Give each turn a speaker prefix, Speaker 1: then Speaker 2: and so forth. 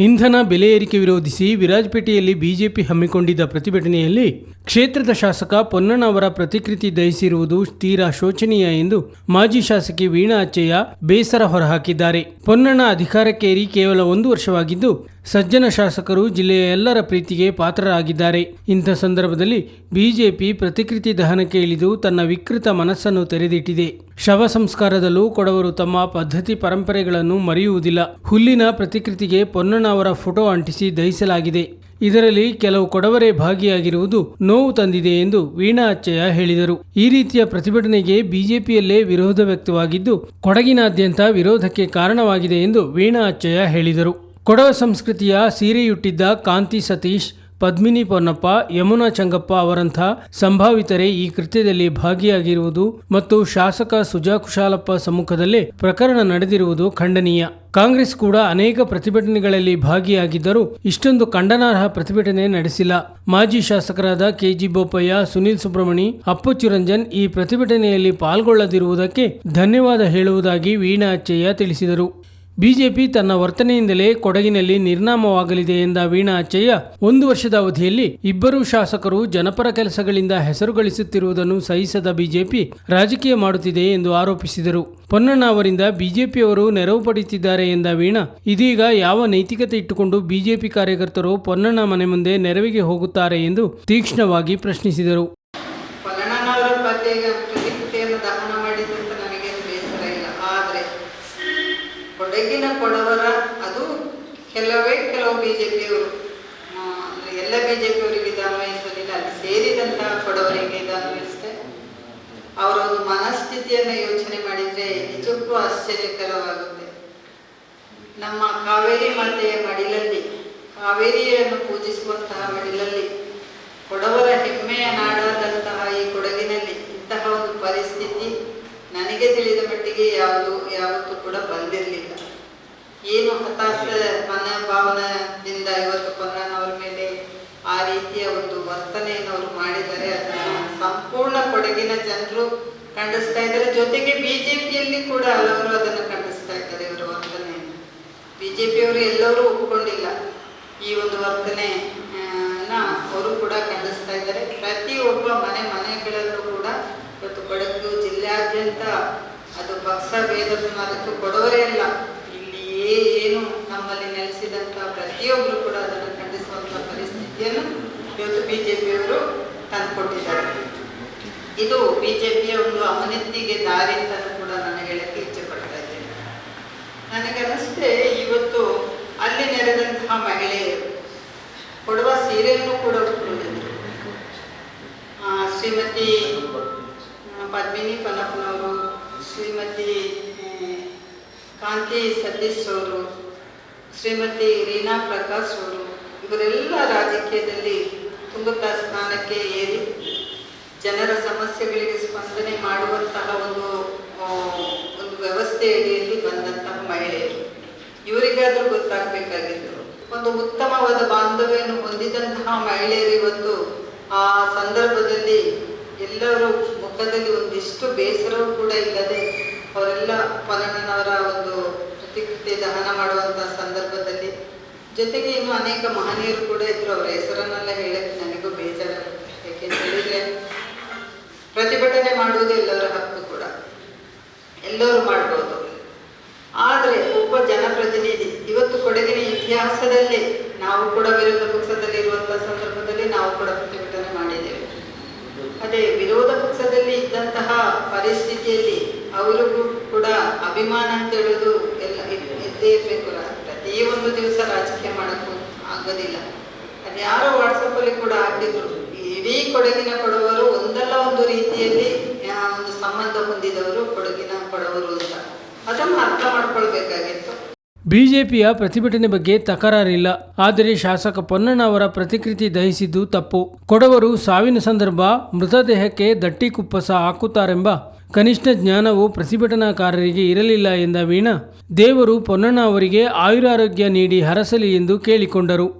Speaker 1: ಇಂಧನ ಬೆಲೆ ಏರಿಕೆ ವಿರೋಧಿಸಿ ವಿರಾಜಪೇಟೆಯಲ್ಲಿ ಬಿಜೆಪಿ ಹಮ್ಮಿಕೊಂಡಿದ್ದ ಪ್ರತಿಭಟನೆಯಲ್ಲಿ ಕ್ಷೇತ್ರದ ಶಾಸಕ ಪೊನ್ನಣ್ಣ ಅವರ ಪ್ರತಿಕೃತಿ ದಹಿಸಿರುವುದು ತೀರಾ ಶೋಚನೀಯ ಎಂದು ಮಾಜಿ ಶಾಸಕಿ ವೀಣಾ ಅಚ್ಚಯ್ಯ ಬೇಸರ ಹೊರಹಾಕಿದ್ದಾರೆ. ಪೊನ್ನಣ್ಣ ಅಧಿಕಾರಕ್ಕೇರಿ ಕೇವಲ ಒಂದು ವರ್ಷವಾಗಿದ್ದು ಸಜ್ಜನ ಶಾಸಕರು ಜಿಲ್ಲೆಯ ಎಲ್ಲರ ಪ್ರೀತಿಗೆ ಪಾತ್ರರಾಗಿದ್ದಾರೆ. ಇಂಥ ಸಂದರ್ಭದಲ್ಲಿ ಬಿಜೆಪಿ ಪ್ರತಿಕೃತಿ ದಹನಕ್ಕೆ ಇಳಿದು ತನ್ನ ವಿಕೃತ ಮನಸ್ಸನ್ನು ತೆರೆದಿಟ್ಟಿದೆ. ಶವ ಸಂಸ್ಕಾರದಲ್ಲೂ ಕೊಡವರು ತಮ್ಮ ಪದ್ಧತಿ ಪರಂಪರೆಗಳನ್ನು ಮರೆಯುವುದಿಲ್ಲ. ಹುಲ್ಲಿನ ಪ್ರತಿಕೃತಿಗೆ ಪೊನ್ನಣ್ಣ ಅವರ ಫೋಟೋ ಅಂಟಿಸಿ ದಹಿಸಲಾಗಿದೆ. ಇದರಲ್ಲಿ ಕೆಲವು ಕೊಡವರೇ ಭಾಗಿಯಾಗಿರುವುದು ನೋವು ತಂದಿದೆ ಎಂದು ವೀಣಾ ಅಚ್ಚಯ್ಯ ಹೇಳಿದರು. ಈ ರೀತಿಯ ಪ್ರತಿಭಟನೆಗೆ ಬಿಜೆಪಿಯಲ್ಲೇ ವಿರೋಧ ವ್ಯಕ್ತವಾಗಿದ್ದು, ಕೊಡಗಿನಾದ್ಯಂತ ವಿರೋಧಕ್ಕೆ ಕಾರಣವಾಗಿದೆ ಎಂದು ವೀಣಾ ಅಚ್ಚಯ್ಯ ಹೇಳಿದರು. ಕೊಡವ ಸಂಸ್ಕೃತಿಯ ಸೀರೆಯುಟ್ಟಿದ್ದ ಕಾಂತಿ ಸತೀಶ್, ಪದ್ಮಿನಿ ಪೊನ್ನಪ್ಪ, ಯಮುನಾ ಚಂಗಪ್ಪ ಅವರಂಥ ಸಂಭಾವಿತರೇ ಈ ಕೃತ್ಯದಲ್ಲಿ ಭಾಗಿಯಾಗಿರುವುದು ಮತ್ತು ಶಾಸಕ ಸುಜಾ ಕುಶಾಲಪ್ಪ ಸಮ್ಮುಖದಲ್ಲೇ ಪ್ರಕರಣ ನಡೆದಿರುವುದು ಖಂಡನೀಯ. ಕಾಂಗ್ರೆಸ್ ಕೂಡ ಅನೇಕ ಪ್ರತಿಭಟನೆಗಳಲ್ಲಿ ಭಾಗಿಯಾಗಿದ್ದರೂ ಇಷ್ಟೊಂದು ಖಂಡನಾರ್ಹ ಪ್ರತಿಭಟನೆ ನಡೆಸಿಲ್ಲ. ಮಾಜಿ ಶಾಸಕರಾದ ಕೆಜಿ ಬೋಪಯ್ಯ, ಸುನಿಲ್ ಸುಬ್ರಹ್ಮಣಿ ಅಪ್ಪಚ್ಚು ರಂಜನ್ ಈ ಪ್ರತಿಭಟನೆಯಲ್ಲಿ ಪಾಲ್ಗೊಳ್ಳದಿರುವುದಕ್ಕೆ ಧನ್ಯವಾದ ಹೇಳುವುದಾಗಿ ವೀಣಾ ಅಚ್ಚಯ್ಯ ತಿಳಿಸಿದರು. ಬಿಜೆಪಿ ತನ್ನ ವರ್ತನೆಯಿಂದಲೇ ಕೊಡಗಿನಲ್ಲಿ ನಿರ್ನಾಮವಾಗಲಿದೆ ಎಂದ ವೀಣಾ ಅಚ್ಚಯ್ಯ, ಒಂದು ವರ್ಷದ ಅವಧಿಯಲ್ಲಿ ಇಬ್ಬರು ಶಾಸಕರು ಜನಪರ ಕೆಲಸಗಳಿಂದ ಹೆಸರು ಗಳಿಸುತ್ತಿರುವುದನ್ನು ಸಹಿಸದ ಬಿಜೆಪಿ ರಾಜಕೀಯ ಮಾಡುತ್ತಿದೆ ಎಂದು ಆರೋಪಿಸಿದರು. ಪೊನ್ನಣ್ಣ ಅವರಿಂದ ಬಿಜೆಪಿಯವರು ನೆರವು ಪಡೆಯುತ್ತಿದ್ದಾರೆ ಎಂದ ವೀಣಾ, ಇದೀಗ ಯಾವ ನೈತಿಕತೆ ಇಟ್ಟುಕೊಂಡು ಬಿಜೆಪಿ ಕಾರ್ಯಕರ್ತರು ಪೊನ್ನಣ್ಣ ಮನೆ ಮುಂದೆ ನೆರವಿಗೆ ಹೋಗುತ್ತಾರೆ ಎಂದು ತೀಕ್ಷ್ಣವಾಗಿ ಪ್ರಶ್ನಿಸಿದರು
Speaker 2: ಪೊನ್ನಣ್ಣನವರ ಪತ್ತೆಗೆ ಪ್ರತಿಕೃತಿಯನ್ನು ದಹನ ಮಾಡಿದಂತ ನನಗೇನು ಬೇಸರ ಇಲ್ಲ ಆದರೆ ಕೊಡಗಿನ ಕೊಡವರ ಅದು ಕೆಲವೇ ಕೆಲವು ಬಿ ಜೆ ಪಿಯವರು ಎಲ್ಲ ಬಿ ಜೆ ಪಿಯವರಿಗೆ ಇದು ಅನ್ವಯಿಸೋದಿಲ್ಲ ಅಲ್ಲಿ ಸೇರಿದಂತಹ ಕೊಡವರಿಗೆ ಇದು ಅನ್ವಯಿಸುತ್ತೆ ಅವರ ಒಂದು ಮನಸ್ಥಿತಿಯನ್ನು ಯೋಚನೆ ಮಾಡಿದರೆ ನಿಜಕ್ಕೂ ಆಶ್ಚರ್ಯಕರವಾಗುತ್ತೆ. ನಮ್ಮ ಕಾವೇರಿ ಮಾತೆಯ ಮಡಿಲಲ್ಲಿ, ಕಾವೇರಿಯನ್ನು ಪೂಜಿಸುವಂತಹ ಮಡಿಲಲ್ಲಿ, ಕೊಡವರ ಹೆಮ್ಮೆಯ ನಾಡಾದಂತಹ ಈ ಕೊಡಗಿನಲ್ಲಿ ಇಂತಹ ಒಂದು ಪರಿಸ್ಥಿತಿ ನನಗೆ ತಿಳಿದ ಮಟ್ಟಿಗೆ ಯಾವುದು, ಯಾವತ್ತೂ ಕೂಡ ಬಂದಿರಲಿಲ್ಲ. ಏನು ಹತಾಶ ಮನೋಭಾವನದಿಂದ ಇವತ್ತು ಪೊನ್ನಣ್ಣವರ ಮೇಲೆ ಆ ರೀತಿಯ ಒಂದು ವರ್ತನೆಯನ್ನು ಅವರು ಮಾಡಿದ್ದಾರೆ. ಅದನ್ನು ಸಂಪೂರ್ಣ ಕೊಡಗಿನ ಜನರು ಖಂಡಿಸ್ತಾ ಇದ್ದಾರೆ. ಜೊತೆಗೆ ಬಿಜೆಪಿಯಲ್ಲಿ ಕೂಡ ಹಲವರು ಅದನ್ನು ಖಂಡಿಸ್ತಾ ಇದ್ದಾರೆ ಇವರ ವರ್ತನೆಯನ್ನು ಬಿಜೆಪಿಯವರು ಎಲ್ಲರೂ ಒಪ್ಕೊಂಡಿಲ್ಲ ಈ ಒಂದು ವರ್ತನೆ ಅವರು ಕೂಡ ಖಂಡಿಸ್ತಾ ಇದ್ದಾರೆ. ಪ್ರತಿಯೊಬ್ಬ ಮನೆ ಮನೆಗಳಲ್ಲೂ ಕೂಡ ಇವತ್ತು ಕೊಡಗು ಜಿಲ್ಲೆಯಾದ್ಯಂತ ಅದು ಪಕ್ಷ ಭೇದ ಮರೆತು ಕೊಡೋರೇ ಇಲ್ಲಿ. ಏನು ನಮ್ಮಲ್ಲಿ ನೆಲೆಸಿದಂಥ ಪ್ರತಿಯೊಬ್ಬರು ಕೂಡ ಅದನ್ನು ಖಂಡಿಸುವಂಥ ಪರಿಸ್ಥಿತಿಯನ್ನು ಇವತ್ತು ಬಿಜೆಪಿಯವರು ತಂದುಕೊಟ್ಟಿದ್ದಾರೆ. ಇದು ಬಿಜೆಪಿಯ ಒಂದು ಅವನತಿಗೆ ದಾರಿ ಅಂತಲೂ ಕೂಡ ನಾನು ಹೇಳಕ್ಕೆ ಇಚ್ಛೆ ಪಡ್ತಾ ಇದ್ದೇನೆ. ನನಗನ್ನಿಸುತ್ತೆ ಇವತ್ತು ಅಲ್ಲಿ ನೆರೆದಂತಹ ಮಹಿಳೆಯರು ಕೊಡುವ ಸೀರೆಯನ್ನು ಕೂಡ ಶ್ರೀಮತಿ ಪದ್ಮಿನಿ ಪನಪ್ಪನವರು, ಶ್ರೀಮತಿ ಕಾಂತಿ, ಸತೀಶ್ ಅವರು ಶ್ರೀಮತಿ ರೀನಾ ಪ್ರಕಾಶ್ ಅವರು ಇವರೆಲ್ಲ ರಾಜಕೀಯದಲ್ಲಿ ತುಂಬುತ್ತ ಸ್ನಾನಕ್ಕೆ ಏರಿ ಜನರ ಸಮಸ್ಯೆಗಳಿಗೆ ಸ್ಪಂದನೆ ಮಾಡುವಂತಹ ಒಂದು ಒಂದು ವ್ಯವಸ್ಥೆ ಅಡಿಯಲ್ಲಿ ಬಂದಂತಹ ಮಹಿಳೆಯರು. ಇವರಿಗಾದರೂ ಗೊತ್ತಾಗಬೇಕಾಗಿತ್ತು. ಒಂದು ಉತ್ತಮವಾದ ಬಾಂಧವ್ಯವನ್ನು ಹೊಂದಿದಂತಹ ಮಹಿಳೆಯರು ಇವತ್ತು ಆ ಸಂದರ್ಭದಲ್ಲಿ ಎಲ್ಲರೂ ಮುಖದಲ್ಲಿ ಒಂದಿಷ್ಟು ಬೇಸರವೂ ಕೂಡ ಇಲ್ಲದೆ ಅವರೆಲ್ಲ ಪೊನ್ನಣ್ಣನವರ ಒಂದು ಪ್ರತಿಕೃತಿ ದಹನ ಮಾಡುವಂತಹ ಸಂದರ್ಭದಲ್ಲಿ ಜೊತೆಗೆ ಇನ್ನು ಅನೇಕ ಮಹನೀಯರು ಕೂಡ ಇದ್ರು. ಅವರ ಹೆಸರನ್ನೆಲ್ಲ ಹೇಳಕ್ಕೆ ನನಗೂ ಬೇಜಾರಾಗುತ್ತೆ. ಯಾಕೆಂತ ಹೇಳಿದ್ರೆ ಪ್ರತಿಭಟನೆ ಮಾಡುವುದು ಎಲ್ಲರ ಹಕ್ಕು ಕೂಡ. ಎಲ್ಲರೂ ಮಾಡ್ಬೋದು. ಆದರೆ ಒಬ್ಬ ಜನಪ್ರತಿನಿಧಿ ಇವತ್ತು ಕೊಡಗಿನ ಇತಿಹಾಸದಲ್ಲಿ ನಾವು ಕೂಡ ವಿರೋಧ ಪಕ್ಷದಲ್ಲಿ ಇರುವಂತಹ ಸಂದರ್ಭದಲ್ಲಿ ನಾವು ಕೂಡ ಪ್ರತಿಭಟನೆ ಮಾಡಿದ್ದೇವೆ. ಅದೇ ವಿರೋಧ ಪಕ್ಷದಲ್ಲಿ ಇದ್ದಂತಹ ಪರಿಸ್ಥಿತಿಯಲ್ಲಿ ಅವರಿಗೂ ಕೂಡ ಅಭಿಮಾನ ಅಂತ ಹೇಳೋದು ಎಲ್ಲ ಇದ್- ಇದ್ದೇ ಇರಬೇಕು ಪ್ರತಿಯೊಂದು ದಿವಸ ರಾಜಕೀಯ ಮಾಡೋಕ್ಕೂ ಆಗೋದಿಲ್ಲ. ಅದ್ಯಾರೋ ವಾಟ್ಸಪ್ಪಲ್ಲಿ ಕೂಡ ಹಾಕಿದ್ರು. ಇಡೀ ಕೊಡಗಿನ ಕೊಡವರು ಒಂದಲ್ಲ ಒಂದು ರೀತಿಯಲ್ಲಿ ಒಂದು ಸಂಬಂಧ ಹೊಂದಿದವರು ಕೊಡಗಿನ ಕೊಡವರು ಅಂತ. ಅದನ್ನು ಅರ್ಥ ಮಾಡ್ಕೊಳ್ಬೇಕಾಗಿತ್ತು.
Speaker 1: ಬಿಜೆಪಿಯ ಪ್ರತಿಭಟನೆ ಬಗ್ಗೆ ತಕರಾರಿಲ್ಲ. ಆದರೆ ಶಾಸಕ ಪೊನ್ನಣ್ಣ ಅವರ ಪ್ರತಿಕೃತಿ ದಹಿಸಿದ್ದು ತಪ್ಪು. ಕೊಡವರು ಸಾವಿನ ಸಂದರ್ಭ ಮೃತದೇಹಕ್ಕೆ ದಟ್ಟಿ ಕುಪ್ಪಸ ಹಾಕುತ್ತಾರೆಂಬ ಕನಿಷ್ಠ ಜ್ಞಾನವು ಪ್ರತಿಭಟನಾಕಾರರಿಗೆ ಇರಲಿಲ್ಲ ಎಂದ ವೀಣಾ ದೇವರು ಪೊನ್ನಣ್ಣ ಅವರಿಗೆ ಆಯುರಾರೋಗ್ಯ ನೀಡಿ ಹರಸಲಿ ಎಂದು ಕೇಳಿಕೊಂಡರು.